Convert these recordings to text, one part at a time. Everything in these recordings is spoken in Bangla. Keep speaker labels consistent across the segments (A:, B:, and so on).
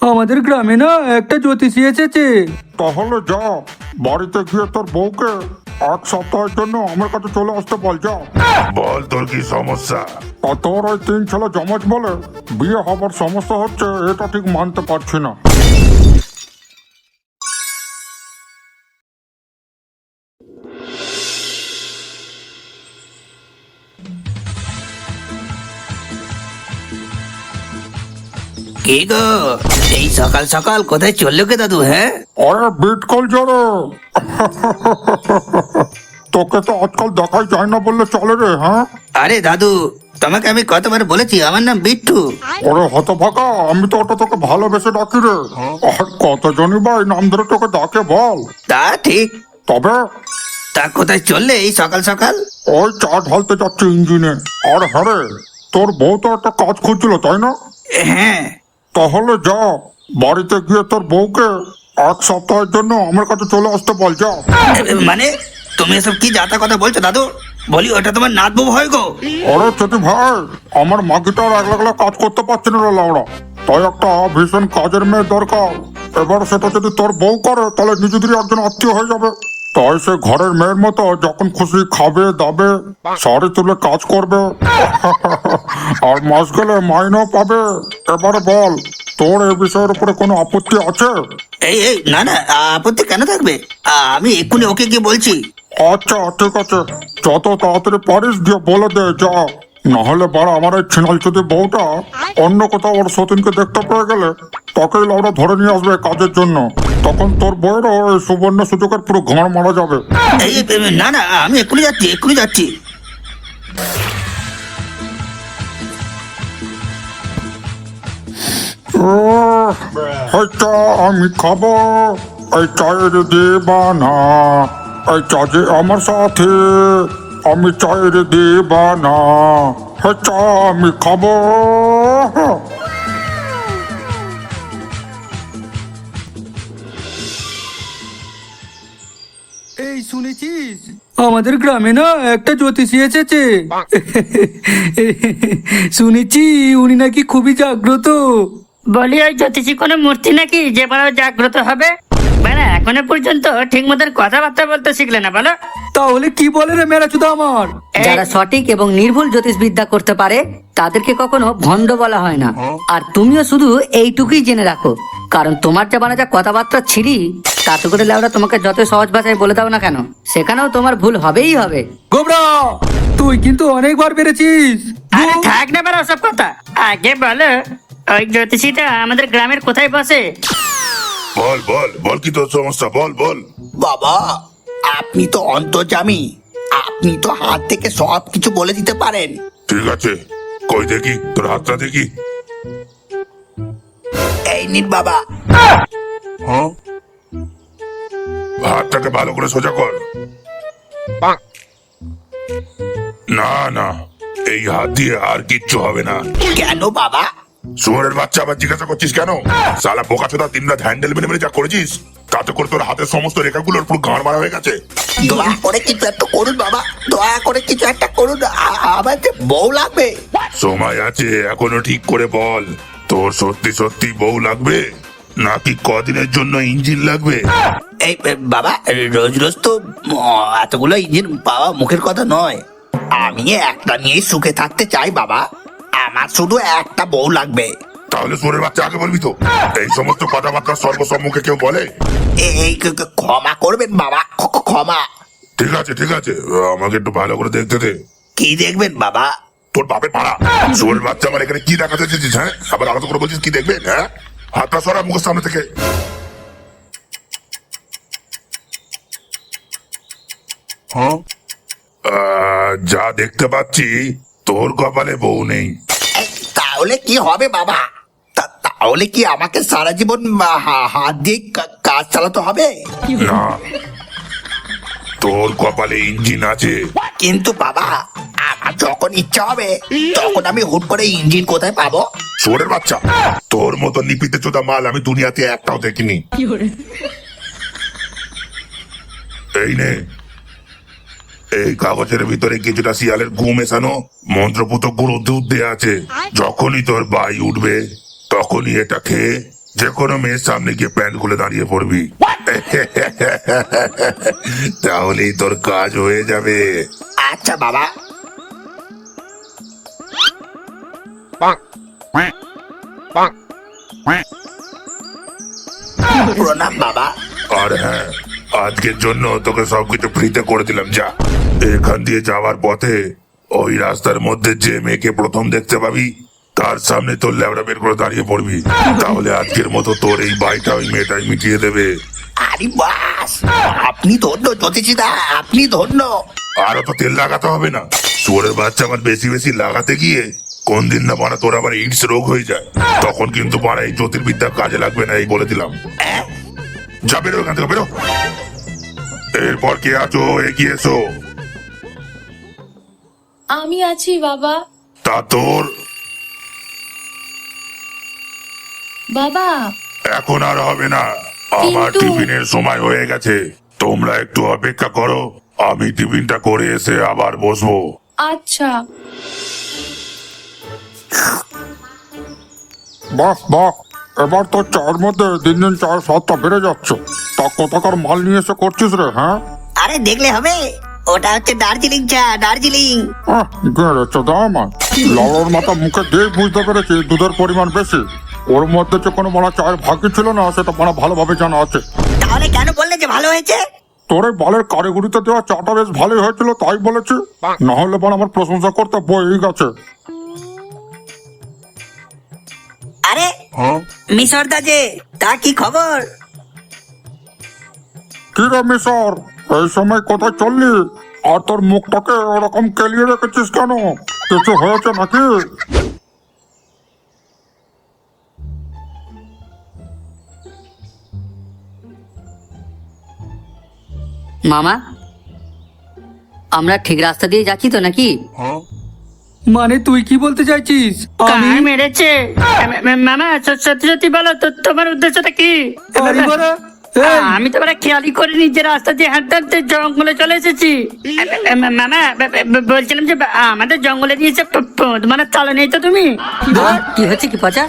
A: আমাদের গ্রামে না একটা জ্যোতিষী এসেছে।
B: তাহলে যা বাড়িতে গিয়ে তোর বউকে এক সপ্তাহের জন্য আমার কাছে চলে আসতে বল যা।
C: বল তোর কি সমস্যা?
B: আর তোর ওই তিন ছেলে জমজ বলে বিয়ে হবার সমস্যা হচ্ছে এটা ঠিক মানতে পারছি না।
D: কে গো এই সকাল সকাল কোথায় চলল কে দাদু হ্যাঁ?
B: আরে বিট কল যারে তোকে তো আজকাল দেখাই যায় না বললে চলে রে হ্যাঁ?
D: আরে দাদু তোমাকে আমি কতবার বলেছি আমার নাম বিট্টু।
B: ওরে হতভাগা আমি তো ওটা তোকে ভালোবেসে ডাকি রে। আর কতজনই বা এই নাম ধরে তোকে ডাকে বল।
D: তা ঠিক।
B: তবে?
D: তা কোথায় চললে এই সকাল সকাল?
B: ওই চা ঢালতে যাচ্ছে ইঞ্জিনে। আর হ্যাঁ রে, তোর বউ তো একটা কাজ খুঁজছিল তাই না?
D: হ্যাঁ।
B: তাহলে যা বাড়িতে গিয়ে তোর বউকে এক সপ্তাহের জন্য আমার কাছে চলে আসতে বল যা।
D: মানে তুমি এসব কি যাতা কথা বলছো দাদু? বলি ওটা তোমার নাত বউ হয় গো।
B: আরে ছোটি ভাই আমার মাগিটা আর একলা একলা কাজ করতে পারছে না লাউড়া। তাই একটা ভীষণ কাজের মেয়ে দরকার। এবার সেটা যদি তোর বউ করে তাহলে নিজেদেরই একজন আত্মীয় হয়ে যাবে। তাই সে ঘরের মেয়ের মতো যখন খুশি খাবে দাবে শাড়ি তুলে কাজ করবে। আর মাস গেলে মাইনেও পাবে। এবারে বল তোর এই বিষয়ের উপরে কোনো আপত্তি আছে?
D: এই এই না না আপত্তি কেন থাকবে? আমি এক্ষুনি ওকে গিয়ে বলছি।
B: আচ্ছা ঠিক আছে। যত তাড়াতাড়ি পারিস দিয়ে বলে দে যা। নাহলে বাড়া আমার এই ছিনাল যদি বউটা অন্য কোথাও ওর সতীনকে দেখতে পেয়ে গেলে তাকেই লাউরা ধরে নিয়ে আসবে কাজের জন্য। তখন তোর এই সুবর্ণ সুযোগের পুরো ঘাড় মারা যাবে।
D: এই এই, এই, না না আমি এক্ষুনি যাচ্ছি এক্ষুনি যাচ্ছি।
B: উহ, এই চা আমি খাব এই চায়ের দেবানা এই চা যে আমার সাথে আমি চায়ের দেবানা এই চা আমি খাব।
A: আমাদের গ্রামে না একটা জ্যোতিষী এসেছে। শুনেছি উনি নাকি খুবই জাগ্রত।
E: বলি ওই জ্যোতিষী কোনো মূর্তি নাকি? যে বড় জাগ্রত হবে। মানে এখনও পর্যন্ত ঠিক মতন কথাবার্তা বলতে শিখলে না বলো।
A: তাহলে কি বলে রে মেরাচুদা আমার?
E: এই-
F: যারা সঠিক এবং নির্ভুল জ্যোতিষবিদ্যা করতে পারে তাদেরকে কখনো ভণ্ড বলা হয় না। আর তুমিও শুধু এইটুকুই জেনে রাখো কারণ তোমার যা বানা যা কথাবার্তা ছিড়ি করে লেওরা তোমাকে যত সহজ ভাষায় বলে দাও না কেন সেখানেও তোমার ভুল হবেই হবে।
A: গোবরা তুই কিন্তু অনেকবার পেরেছিস।
E: আরে থাক না বেড়া সব কথা। আগে বলো ওই জ্যোতিষীটা আমাদের গ্রামের কোথায় বসে?
C: বল বল বল কি তোর সমস্যা? বল বল।
D: বাবা আপনি তো অন্তর্জামী। আপনি তো হাত থেকে সব কিছু বলে দিতে পারেন।
C: ঠিক আছে কই দেখি তোর হাতটা দেখি।
D: এই নিন বাবা।
C: হ্যাঁ? হাতটাকে ভালো করে সোজা কর। না না এই হাত দিয়ে আর কিচ্ছু হবে না।
D: কেন বাবা?
C: শুয়ারের বাচ্চা আবার জিজ্ঞাসা করছিস কেন? সালা বোকা চোদা দিন রাত হ্যান্ডেল মেরে মেরে যা করেছিস তাতে করে তোর হাতের সমস্ত রেখাগুলোর পুরো গাঁড় মারা হয়ে গেছে।
D: দয়া করে কিছু একটা করুন বাবা দয়া করে কিছু একটা করুন আমার যে বউ লাগবে।
C: সময় আছে এখনও ঠিক করে বল তোর সত্যি সত্যি বউ লাগবে? নাকি কদিনের জন্য ইঞ্জিন লাগবে?
D: এই বাবা রোজ রোজ তো এতগুলো ইঞ্জিন পাওয়া মুখের কথা নয়। আমি একটা নিয়ে সুখে থাকতে চাই বাবা। আমার শুধু একটা বউ লাগবে।
C: তাহলে সোরের বাচ্চা আগে বলবি তো? এই সমস্ত কথাবার্তা সর্বসম্মুখে কেউ বলে?
D: এই ক্ষমা করবেন বাবা ক্ষমা।
C: ঠিক আছে ঠিক আছে। আমাকে একটু ভালো করে দেখতে দে।
D: কি দেখবেন বাবা?
C: তোর বাপের পাড়া। সোরের বাচ্চা আমার এখানে কি দেখাতে চেয়েছিস হ্যাঁ? আবার আলাদা করে বলছিস কি দেখবেন হ্যাঁ? হাতটা সরা মুখের সামনে থেকে। হ্যাঁ? আহ, যা দেখতে পাচ্ছি তোর কপালে বউ নেই।
D: তাহলে কি হবে বাবা? তা- তাহলে কি আমাকে সারা জীবন হা- হাত দিয়ে কাজ চালাতে হবে?
C: না। তোর কপালে ইঞ্জিন আছে।
D: কিন্তু বাবা আমার যখন ইচ্ছা হবে তখন আমি হুট করে ইঞ্জিন কোথায় পাবো?
C: সোরের বাচ্চা তোর মতো নিপিতে চোদা মাল আমি দুনিয়াতে একটাও দেখিনি। এই নে এই কাগজের ভিতরে কিছুটা শিয়ালের গু মেশানো মন্ত্রপুত গুঁড়ো দুধ দেয়া আছে। যখনই তোর বাই উঠবে তখনই এটা খেয়ে যে কোনো মেয়ের সামনে গিয়ে প্যান্ট খুলে দাঁড়িয়ে পড়বি। তাহলেই তোর কাজ হয়ে যাবে।
D: আচ্ছা বাবা। প্রণাম বাবা।
C: আর হ্যাঁ আজকের জন্য তোকে সবকিছু ফ্রিতে করে দিলাম যা। এখান দিয়ে যাওয়ার পথে ওই রাস্তার মধ্যে যে মেয়েকে প্রথম দেখতে পাবি তার সামনে তোর ল্যাবড়া বের করে দাঁড়িয়ে পড়বি। তাহলে আজকের মতো তোর এই বাড়িটা ওই মেয়েটাই মিটিয়ে দেবে।
D: আরে বাস আপনি ধন্য জ্যোতিষীদা আপনি ধন্য।
C: আরও তো তেল লাগাতে হবে না। শুয়োরের বাচ্চা আমার বেশি বেশি লাগাতে গিয়ে কোন দিন না মানা তোর আবার ইডস রোগ হয়ে যায়। তখন কিন্তু মারা এই জ্যোতির্বিদ্যা কাজে লাগবে না এই বলে দিলাম। যা বেরো এখান থেকে বেরো। এরপর কে আছো এগিয়ে এসো
G: আমি আছি বাবা।
C: তা তোর?
G: বাবা।
C: এখন আর হবে না। আমার
G: কিন্তু-
C: টিফিনের সময় হয়ে গেছে। তোমরা একটু অপেক্ষা করো। আমি টিফিনটা করে এসে আবার বসবো।
G: আচ্ছা।
B: বাহ বাহ এবার তোর চায়ের মধ্যে দিন দিন চায়ের স্বাদটা বেড়ে যাচ্ছে। তা কোথাকার মাল নিয়ে এসে করছিস রে হ্যাঁ?
D: আরে দেখলে হবে ওটা হচ্ছে দার্জিলিং চা দার্জিলিং।
B: আহ, গেড়েছে দাম লাউড়ার মাথা মুখে দিয়ে বুঝতে পেরেছি দুধের পরিমাণ বেশি। ওর মধ্যে যে কোনো মারা চায়ের ভাগ্য ছিল না সেটা মারা ভালোভাবে জানা আছে।
D: তাহলে কেন বললে যে ভালো হয়েছে?
B: তোর এই বালের কারিগরিতে দেওয়া চাটা বেশ ভালোই হয়েছিল তাই বলেছি। না হলে পর আমার প্রশংসা করতে বই গেছে।
D: মিশরদা যে তা কি খবর?
B: কি রে মিশর? এই সময় কোথায় চললি? আর তোর মুখটাকে ওরকম কেলিয়ে রেখেছিস কেন? কিছু হয়েছে নাকি?
F: মামা আমরা ঠিক রাস্তা দিয়ে যাচ্ছি তো নাকি?
A: মানে তুই কি বলতে চাইছিস? আমি?
E: মেরেছে? মামা সত্যি সত্যি বলো তো তোমার উদ্দেশ্যটা কি? আমি তো এবারে খেয়ালই করিনি যে রাস্তা দিয়ে হাঁটতে হাঁটতে জঙ্গলে চলে এসেছি। মামা বলছিলাম যে আমাদের জঙ্গলে দিয়েছে মানে চালো নেই তো তুমি?
F: কি হচ্ছে কি পচা?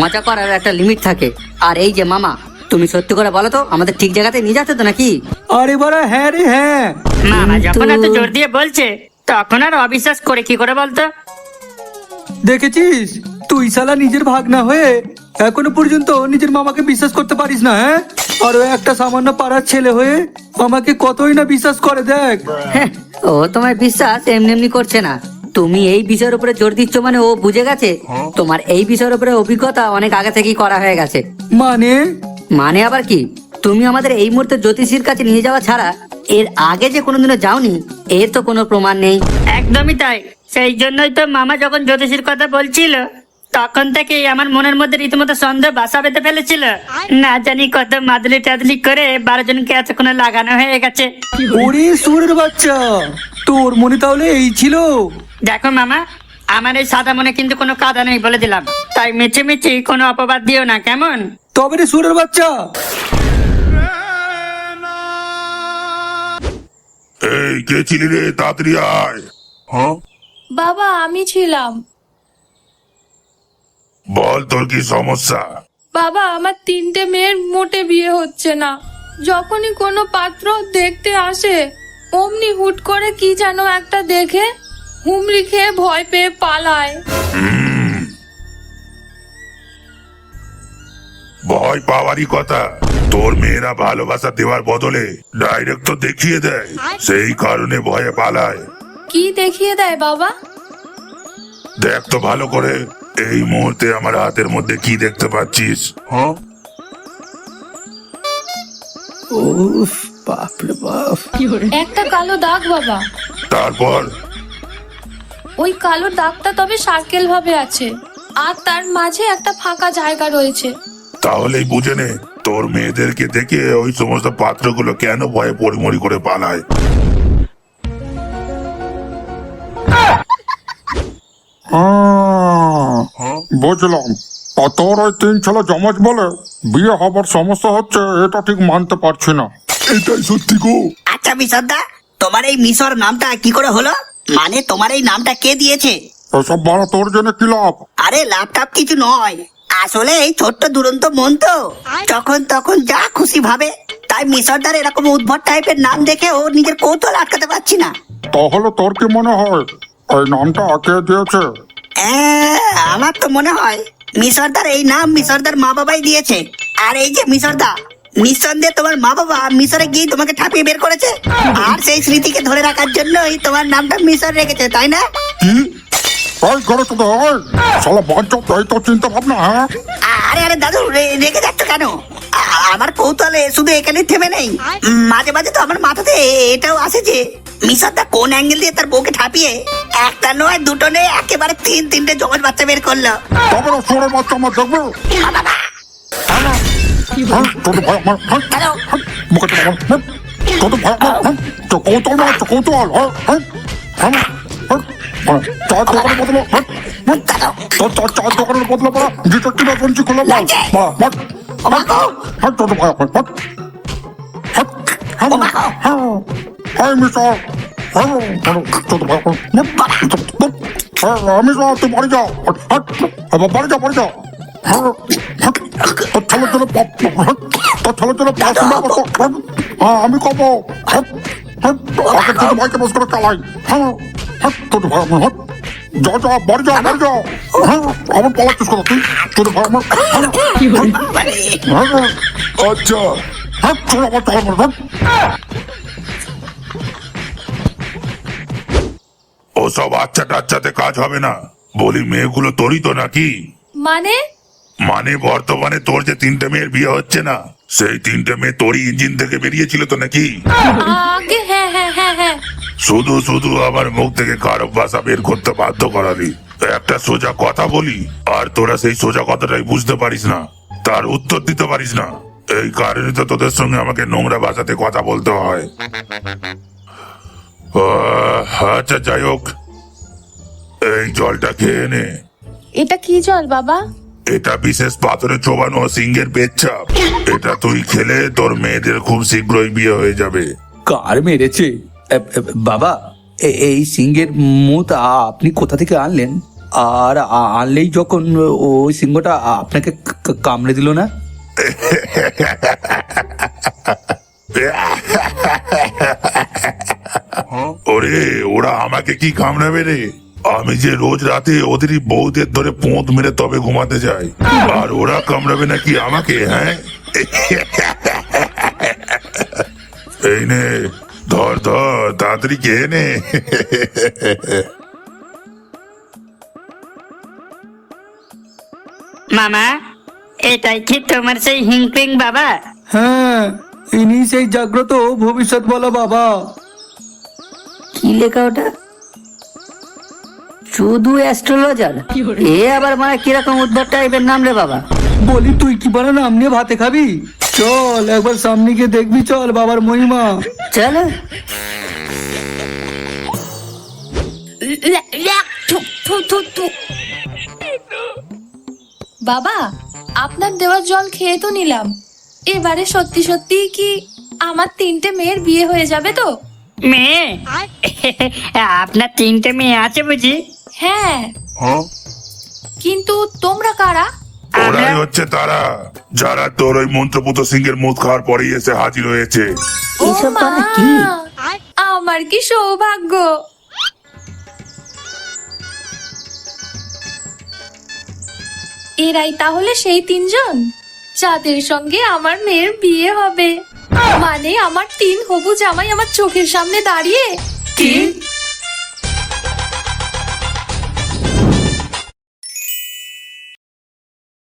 F: মজা করার একটা লিমিট থাকে। আর এই যে মামা তুমি সত্যি করে বলো তো আমাদের ঠিক জায়গাতে নিয়ে যাচ্ছে তো নাকি?
A: আরে বাড়া হ্যাঁ রে হ্যাঁ।
E: মামা যখন এত জোর দিয়ে বলছে তখন আর অবিশ্বাস করে কি করে বলতো?
A: দেখেছিস? তুই শালা নিজের ভাগ না হয়ে এখনও পর্যন্ত নিজের মামাকে বিশ্বাস করতে পারিস না হ্যাঁ? আর ও একটা সামান্য পাড়ার ছেলে হয়ে আমাকে কতই না বিশ্বাস করে দেখ।
F: হ্যাঁ, ও তোমার বিশ্বাস এমনি এমনি করছে না। তুমি এই বিষয়ের উপরে জোর দিচ্ছ মানে ও বুঝে গেছে? তোমার এই বিষয়ের উপরে অভিজ্ঞতা অনেক আগে থেকেই করা হয়ে গেছে।
A: মানে?
F: মানে আবার কি? তুমি আমাদের এই মুহূর্তে জ্যোতিষীর কাছে নিয়ে যাওয়া ছাড়া এর আগে যে কোনোদিনও যাওনি এর তো কোনো প্রমাণ নেই।
E: একদমই তাই। সেই জন্যই তো মামা যখন জ্যোতিষীর কথা বলছিল তখন থেকেই আমার মনের মধ্যে রীতিমতো সন্দেহ বাসা বেঁধে ফেলেছিল। না জানি কত মাদলি টাদলি করে বারো জনকে এতক্ষণে লাগানো হয়ে গেছে।
A: ওরে সুরের বাচ্চা তোর মনে তাহলে এই ছিল?
E: দেখো মামা আমার এই সাদা মনে কিন্তু কোনো কাদা নেই বলে দিলাম। তাই মিছে মিছি কোনো অপবাদ দিও না কেমন?
A: তবে রে সুরের বাচ্চা।
C: এই কে ছিলি রে? তাড়াতাড়ি আয়।
G: বাবা আমি ছিলাম।
C: বল তোর কি সমস্যা?
G: বাবা আমার তিনটে মেয়ের মোটে বিয়ে হচ্ছে না। যখনই কোনো পাত্র দেখতে আসে অমনি হুট করে কি যেন একটা দেখে হুমড়ি খেয়ে ভয় পেয়ে পালায়।
C: ভয় পাওয়ারই কথা। তোর মেয়েরা ভালোবাসা দেওয়ার বদলে ডাইরেক্ট তো দেখিয়ে দেয়। সেই কারণে ভয়ে পালায়।
G: কি দেখিয়ে দেয় বাবা?
C: দেখ তো ভালো করে এই মুহূর্তে আমার হাতের মধ্যে কি দেখতে পাচ্ছিস?
A: উফ বাপরে বাপ।
G: একটা কালো দাগ বাবা।
C: তারপর?
G: ওই কালো দাগটা তবে সার্কেল ভাবে আছে। আর তার মাঝে একটা ফাঁকা জায়গা রয়েছে।
C: তাহলেই বুঝে নে তোর মেয়েদেরকে দেখে ওই সমস্ত পাত্রগুলো কেন ভয়ে পরিমরি করে পালায়?
B: বুঝলাম। তোর ওই তিন ছেলে জমজ বলে বিয়ে হবার সমস্যা হচ্ছে এটা ঠিক মানতে পারছি না।
C: এটাই সত্যি গো।
D: আচ্ছা মিশরদা তোমার এই মিশর নামটা কি করে হলো? মানে তোমার এই নামটা কে দিয়েছে?
B: এসব বাড়া তোর জন্য কি লাভ?
D: আরে ল্যাপটপ কিছু নয়। আসলে এই ছোট্ট দুরন্ত মন তো। তখন তখন যা খুশি ভাবে। তাই মিশরদার এরকম উদ্ভট টাইপের নাম দেখে ও নিজের কৌতূহল আটকাতে পারছি না।
B: তাহলে তোর কি মনে হয়? এই নামটা কে দিয়েছে?
D: আমার তো মনে হয় মিশরদার এই নাম মিশরদার মা বাবাই দিয়েছে। আর এই যে মিশরদা নিঃসন্দেহে তোমার মা বাবা মিশরে গিয়ে তোমাকে ঠাপিয়ে বের করেছে। আর সেই স্মৃতিকে ধরে রাখার জন্যই তোমার নামটা মিশর রেখেছে তাই না?
B: এই করে তো ওই শালা বাঞ্চব এই তো চিন্তা ভাবনা হ্যাঁ?
D: আরে আরে দাদু রে- রেগে যাচ্ছ কেন? আমার কৌতূহলে শুধু এখানে থেমে নেই। মাঝে মাঝে তো আমার মাথাতে এটাও আসে যে মিশরদা কোন অ্যাঙ্গেল দিয়ে তার বউকে ঠাপিয়ে একটা নয় দুটো নেই একেবারে তিন তিনটে জমজ বাচ্চা বের করল।
B: তবে সোরে বাচ্চা আমার দেখবে? হ্যাঁ, তোর ভাই আমার হ্যাঁ, হ্যাঁ, মুখে তো আমার হ্যাঁ, আমার হ্যাঁ, তো কৌতূহল না তো কৌতূহল হ্যাঁ হ্যাঁ হ্যাঁ হ্যাঁ, হ্যাঁ, চার দোকানের বদলে হ্যাঁ হ্যাঁ, তোর চার চার দোকানের বদলে পড়া ডিটেকটিভ এজেন্সি খুলে হ্যাঁ, হ্যাঁ, তোর হ্যাঁ, হ্যাঁ, হ্যাঁ, হ্যাঁ, হ্যাঁ, হ্যাঁ, হ্যাঁ, তোর হ্যাঁ, হ্যাঁ, আমি যাও তুই বাড়ি যাও হ্যাঁ, হ্যাঁ, বাড়ি যাও বাড়ি যাও হ্যাঁ, হ্যাঁ, তোর হ্যাঁ, তোর হ্যাঁ, হ্যাঁ, আমি কব হ্যাঁ, হ্যাঁ, আগে ছোট ভাইকে বস করে চালাই হ্যাঁ ছোট ভাই আমার যা যা বাড়ি যাও বাড়ি যাও আমার পালাচ্ছিস কথা তুই ছোট ভাই আমার
C: আচ্ছা।
B: আমার হ্যাঁ
C: ওসব আচ্ছা টাচ্চাতে কাজ হবে না। বলি মেয়েগুলো তোরই তো নাকি?
G: মানে?
C: মানে বর্তমানে তোর যে তিনটে মেয়ের বিয়ে হচ্ছে না সেই তিনটে মেয়ে তোরই ইঞ্জিন থেকে বেরিয়েছিল তো নাকি?
G: হ্যাঁ হ্যাঁ হ্যাঁ হ্যাঁ।
C: শুধু শুধু আমার মুখ থেকে খারাপ ভাষা বের করতে বাধ্য করালি একটা সোজা কথা বলি আর তোরা সেই সোজা কথাটাই বুঝতে পারিস না। তার উত্তর দিতে পারিস না। এই কারণে তো তোদের সঙ্গে আমাকে নোংরা ভাষাতে কথা বলতে হয়। আচ্ছা যাই হোক। এই জলটা খেয়ে নে।
G: এটা কি জল বাবা?
C: এটা বিশেষ পাথরে চোবানো সিংহের পেচ্ছাপ। এটা তুই খেলে তোর মেয়েদের খুব শীঘ্রই বিয়ে হয়ে যাবে।
A: কার মেরেছে? বাবা এই সিংহের আ- আপনি কোথা থেকে আনলেন? আর আনলেই যখন ওই সিংহটা আপনাকে কামড়ে দিল না?
C: ওরে, ওরা আমাকে কি কামড়াবে রে? আমি যে রোজ রাতে ওদেরই বউদের ধরে পোঁত মেরে তবে ঘুমাতে যাই। আর ওরা কামড়াবে নাকি আমাকে হ্যাঁ? এই নে ধর ধর তাড়াতাড়ি খেয়ে নে।
E: মামা এটাই কি তোমার সেই হিংপিং বাবা?
A: হ্যাঁ ইনি সেই জাগ্রত ভবিষ্যৎ বলা বাবা।
F: কি লেখা ওটা? শুধু অ্যাস্ট্রোলজার এ আবার মানে কীরকম উদ্ভট টাইপের নাম রে বাবা?
A: বলি তুই কি বলে নাম নিয়ে ভাতে খাবি? চল একবার সামনে গিয়ে দেখবি চল বাবার মহিমা।
F: চলো।
G: বাবা আপনার দেওয়া জল খেয়ে তো নিলাম। এবারে সত্যি সত্যি কি আমার তিনটে মেয়ের বিয়ে হয়ে যাবে তো?
E: মেয়ে? আপনার তিনটে মেয়ে আছে বুঝি?
G: হ্যাঁ। কিন্তু তোমরা কারা?
C: ওরাই হচ্ছে তারা। যারা তোর ওই মন্ত্রপুত সিংহের মুখ খাওয়ার পরেই এসে হাজির হয়েছে।
F: কথা কি?
G: আমার কি সৌভাগ্য? এরাই তাহলে সেই তিনজন? যাদের সঙ্গে আমার মেয়ের বিয়ে হবে। মানে আমার তিন হবু জামাই আমার চোখের সামনে দাঁড়িয়ে?
E: তিন